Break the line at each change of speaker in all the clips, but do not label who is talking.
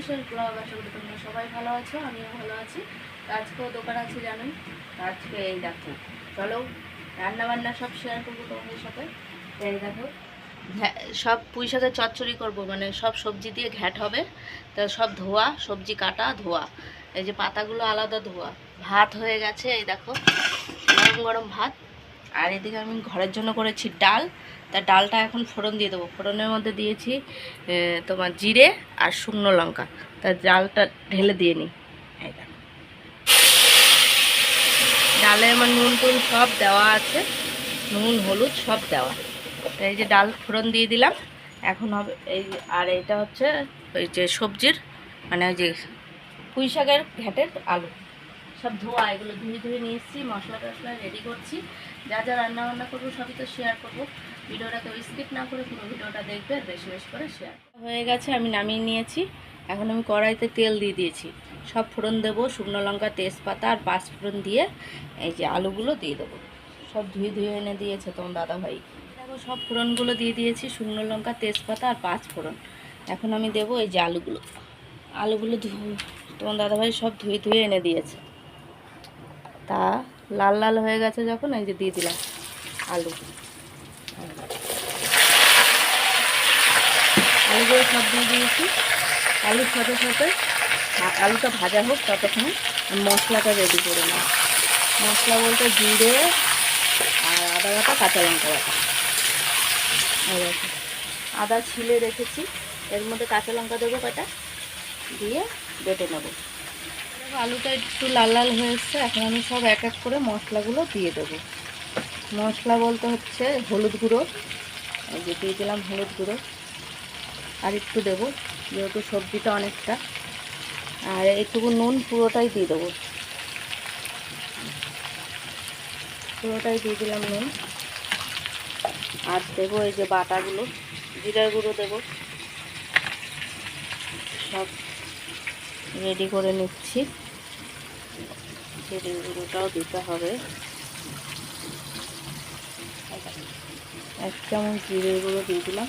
বিশেষ ব্লগ আশা করি তোমরা সবাই ভালো আছো, আমিও ভালো আছি। আজকেও দোকান আছে জানেন আজকে এই দেখো, চলো রান্না বান্না সব শেয়ার করব তোমাদের সাথে। এই দেখো সব পুঁই শাকের চচ্চড়ি করব মানে সব সবজি দিয়ে ঘ্যাট হবে। তা সব ধোয়া, সবজি কাটা, ধোয়া। এই যে পাতাগুলো আলাদা ধোয়া। ভাত হয়ে গেছে, এই দেখো, গরম গরম ভাত। আর এদিকে আমি ঘরের জন্য করেছি ডাল। তা ডালটা এখন ফোড়ন দিয়ে দেবো। ফোড়নের মধ্যে দিয়েছি তোমার জিরে আর শুকনো লঙ্কা। তা ডালটা ঢেলে দিয়ে নিই। ডালে আমার নুন টুন সব দেওয়া আছে। নুন, হলুদ সব দেওয়া। তো এই যে ডাল ফোড়ন দিয়ে দিলাম। এখন হবে এই আর এটা হচ্ছে ওই যে সবজির মানে ওই যে পুঁই শাকের ঘ্যাটের আলু। সব ধোয়া, এগুলো ধুয়ে ধুয়ে নিয়ে এসেছি, মশলা টশলা রেডি করছি। যা যা রান্না বান্না করব সবই তো শেয়ার করব। ভিডিওটা কেউ স্কিপ না করে পুরো ভিডিওটা দেখবে বেশি বেশি করে শেয়ার হয়ে গেছে, আমি নামিয়ে নিয়েছি। এখন আমি কড়াইতে তেল দিয়ে দিয়েছি। সব ফোড়ন দেবো, শুকনো লঙ্কা, তেজপাতা আর পাঁচ ফোড়ন দিয়ে এই যে আলুগুলো দিয়ে দেবো। সব ধুয়ে ধুয়ে এনে দিয়েছে তোমার দাদা ভাই দেখো, সব ফোড়নগুলো দিয়ে দিয়েছি, শুকনো লঙ্কা, তেজপাতা আর পাঁচ ফোড়ন। এখন আমি দেবো এই যে আলুগুলো। আলুগুলো তোমার দাদাভাই সব ধুয়ে ধুয়ে এনে দিয়েছে। তা লাল লাল হয়ে গেছে যখন, এই যে দিয়ে দিলাম আলু। আলুগুলো সব দিয়ে দিয়েছি। আলুর সাথে সাথে আলুটা ভাজা হোক, ততক্ষণে মশলাটা রেডি করে নিই মশলা বলতে জিরে আর আদা বাটা, কাঁচা লঙ্কা বাটা। আদা ছিলে রেখেছি। এর মধ্যে কাঁচা লঙ্কা দেবো কটা দিয়ে বেটে নেব। আলুটা একটু লাল লাল হয়ে এসছে এখন আমি সব এক এক করে মশলাগুলো দিয়ে দেবো। মশলা বলতে হচ্ছে হলুদ গুঁড়ো। যে দিয়ে দিলাম হলুদ গুঁড়ো। আর একটু দেবো, যেহেতু সবজিটা অনেকটা। আর একটুকু নুন পুরোটাই দিয়ে দেবো। পুরোটাই দিয়ে দিলাম নুন। আর দেবো এই যে বাটাগুলো, জিরার গুঁড়ো দেবো। সব রেডি করে নিচ্ছি। জিরের গুঁড়োটাও দিতে হবে। এক চামচ জিরের গুঁড়ো দিয়ে দিলাম।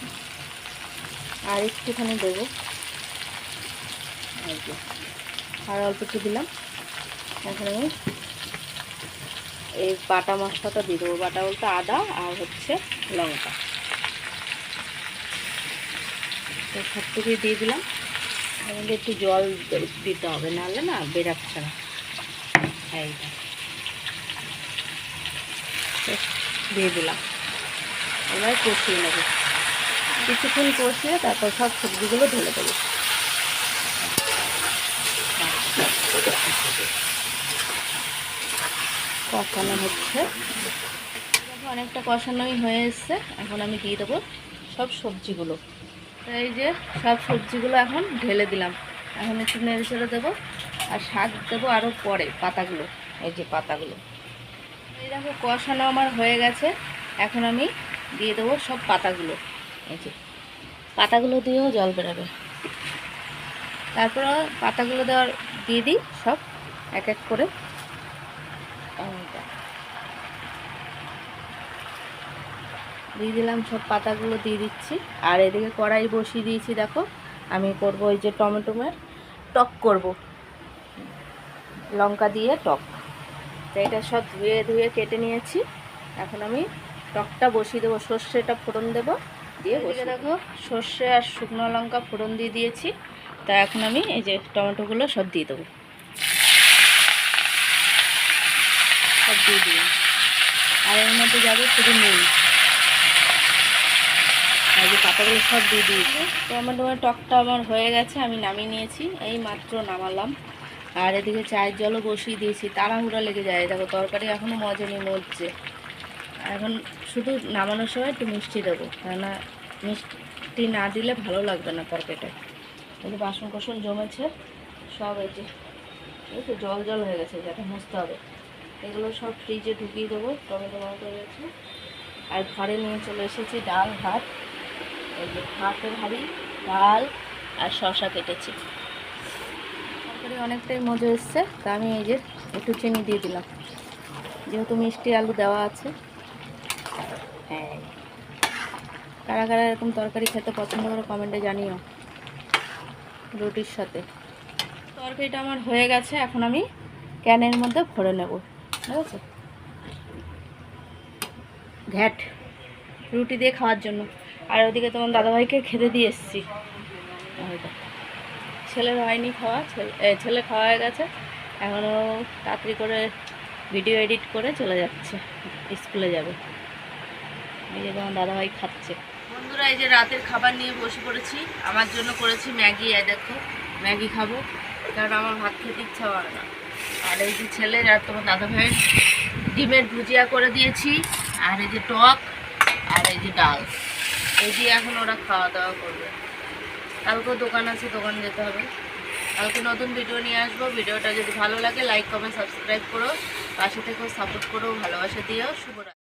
আর একটুখানি দেবো। আর অল্প একটু দিলাম। এখন আমি এই বাটা মশলাটা দিয়ে দেবো। বাটা বলতে আদা আর হচ্ছে লঙ্কা। তো সবটুকুই দিয়ে দিলাম। আমাদের একটু জল দিতে হবে, নাহলে না বেরাচ্ছে না। এইটা তো দিয়ে দিলাম। এবার কষিয়ে নেব। কিছুক্ষণ কষিয়ে তারপর সব সবজিগুলো ঢেলে দেবো। কষানো হচ্ছে। দেখো অনেকটা কষানোই হয়ে এসছে এখন আমি দিয়ে দেবো সব সবজিগুলো। এই যে সব সবজিগুলো এখন ঢেলে দিলাম। এখন একটু নেড়ে চেড়ে দেবো। আর শাক দেবো আরও পরে পাতাগুলো, এই যে পাতাগুলো। এই দেখো, কষানো আমার হয়ে গেছে। এখন আমি দিয়ে দেবো সব পাতাগুলো। এই যে, পাতাগুলো দিয়েও জল বেরোবে। তারপর পাতাগুলো দেওয়ার দিয়ে দিই সব, এক এক করে। দিয়ে দিলাম সব পাতাগুলো, দিয়ে দিচ্ছি। আর এদিকে কড়াই বসিয়ে দিয়েছি, দেখো। আমি করব ওই যে টমেটোমের টক করব। লঙ্কা দিয়ে টক। তো এটা সব ধুয়ে ধুয়ে কেটে নিয়েছি। এখন আমি টকটা বসিয়ে দেবো। সর্ষেটা ফোড়ন দেবো দিয়ে বসিয়ে দেখো সর্ষে আর শুকনো লঙ্কা ফোড়ন দিয়ে দিয়েছি। তা এখন আমি এই যে টমেটোগুলো সব দিয়ে দেবো। সব দিয়ে দিলাম। আর এর মধ্যে যাবে শুধু নুন। আর যে পাতাগুলো সব দিয়ে দিয়েছি। টমেটোর টকটা আমার হয়ে গেছে আমি নামিয়ে নিয়েছি। এই মাত্র নামালাম। আর এদিকে চায়ের জলও বসিয়ে দিয়েছি, তাড়াহুড়া লেগে যায়। দেখো, তরকারি এখনও মজেনি মরছে। এখন শুধু নামানোর সময় একটু মিষ্টি দেবো, কেননা মিষ্টি না দিলে ভালো লাগবে না তরকারিটা। এই বাসন কোসন জমেছে, সব এই যে, এই তো জল জল হয়ে গেছে, যাতে মুছতে হবে। এগুলো সব ফ্রিজে ঢুকিয়ে দেবো, টমেটো মতো গেছে আর ঘরে নিয়ে চলে এসেছি ডাল ভাত, এই যে ভাতের হাঁড়ি, ডাল আর শশা কেটেছি। তরকারি অনেকটাই মজা এসছে, তা আমি এই যে একটু চিনি দিয়ে দিলাম। যেহেতু মিষ্টি আলু দেওয়া আছে। হ্যাঁ। কারা কারা এরকম তরকারি খেতে পছন্দ করে কমেন্টে জানিও। রুটির সাথে। তরকারিটা আমার হয়ে গেছে, এখন আমি ক্যানের মধ্যে ভরে নেব। ঠিক আছে? ঘ্যাট। রুটি দিয়ে খাওয়ার জন্য। আর ওদিকে তোমার দাদাভাইকে খেতে দিয়ে এসেছি। ছেলের হয়নি খাওয়া, ছেলে খাওয়া হয়ে গেছে। এখনও তাড়াতাড়ি করে ভিডিও এডিট করে চলে যাচ্ছে, স্কুলে যাবে। এই যে তোমার দাদাভাই খাচ্ছে। বন্ধুরা, এই যে রাতের খাবার নিয়ে বসে পড়েছি। আমার জন্য করেছি ম্যাগি এ দেখো, ম্যাগি খাব। কারণ আমার ভাত খেতে ইচ্ছা করে না। আর এই যে ছেলের আর তোমার দাদাভাইয়ের ডিমের ভুজিয়া করে দিয়েছি। আর এই যে টক, আর এই যে ডাল। এই দিয়ে এখন ওরা খাওয়া দাওয়া করবে। কালকেও দোকান আছে, দোকান যেতে হবে। কালকে নতুন ভিডিও নিয়ে আসব। ভিডিওটা যদি ভালো লাগে লাইক কমেন্ট সাবস্ক্রাইব করো। পাশে থেকেও সাপোর্ট করো, ভালোবাসা দিও। শুভরাত্রি।